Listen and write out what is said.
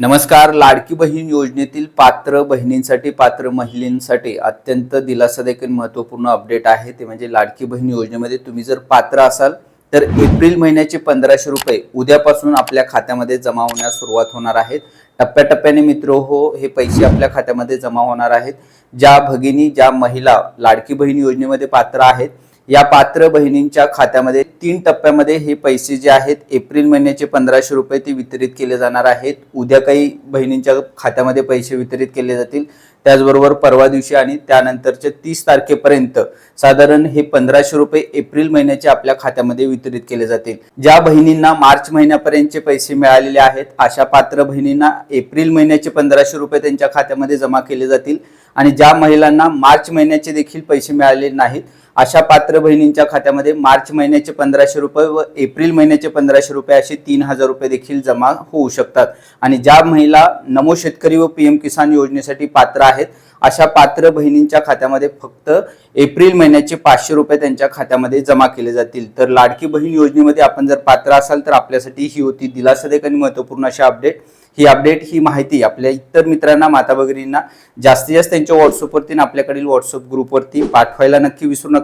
नमस्कार लाडकी बहीण योजनेतील पात्र बहिणींसाठी पात्र महिलांसाठी अत्यंत दिलासा देखील महत्त्वपूर्ण अपडेट आहे. ते म्हणजे लाडकी बहीण योजनेमध्ये तुम्ही जर पात्र असाल तर एप्रिल महिन्याचे पंधराशे रुपये उद्यापासून आपल्या खात्यामध्ये जमा होण्यास सुरुवात होणार आहेत. टप्प्याटप्प्याने मित्र हो हे पैसे आपल्या खात्यामध्ये जमा होणार आहेत. ज्या भगिनी ज्या महिला लाडकी बहीण योजनेमध्ये पात्र आहेत या पात्र बहिणींच्या खात्यामध्ये तीन टप्प्यामध्ये हे पैसे जे आहेत एप्रिल महिन्याचे पंधराशे रुपये ते वितरित केले जाणार आहेत. उद्या काही बहिणींच्या खात्यामध्ये पैसे वितरित केले जातील. त्याचबरोबर परवा दिवशी आणि त्यानंतरच्या तीस तारखेपर्यंत साधारण हे पंधराशे रुपये एप्रिल महिन्याचे आपल्या खात्यामध्ये वितरित केले जातील. ज्या बहिणींना मार्च महिन्यापर्यंतचे पैसे मिळालेले आहेत अशा पात्र बहिणींना एप्रिल महिन्याचे पंधराशे रुपये त्यांच्या खात्यामध्ये जमा केले जातील. आणि ज्या महिलांना मार्च महिन्याचे देखील पैसे मिळाले नाहीत अशा पात्र बहिणींच्या खात्यामध्ये मार्च महिन्याचे पंधराशे रुपये व एप्रिल महिन्याचे पंधराशे रुपये असे तीन हजार रुपये देखील जमा होऊ शकतात. आणि ज्या महिला नमो शेतकरी व पी एम किसान योजनेसाठी पात्र आहेत अशा पात्र बहिणींच्या खात्यामध्ये फक्त एप्रिल महिन्याचे पाचशे रुपये त्यांच्या खात्यामध्ये जमा केले जातील. तर लाडकी बहीण योजनेमध्ये आपण जर पात्र असाल तर आपल्यासाठी ही होती दिलासादायक आणि महत्त्वपूर्ण अशी अपडेट. ही अपडेट ही माहिती आपल्या इतर मित्रांना माता भगिनींना जास्तीत जास्त त्यांच्या व्हॉट्सअपवरती आणि आपल्याकडील व्हॉट्सअप ग्रुपवरती पाठवायला नक्की विसरू नका.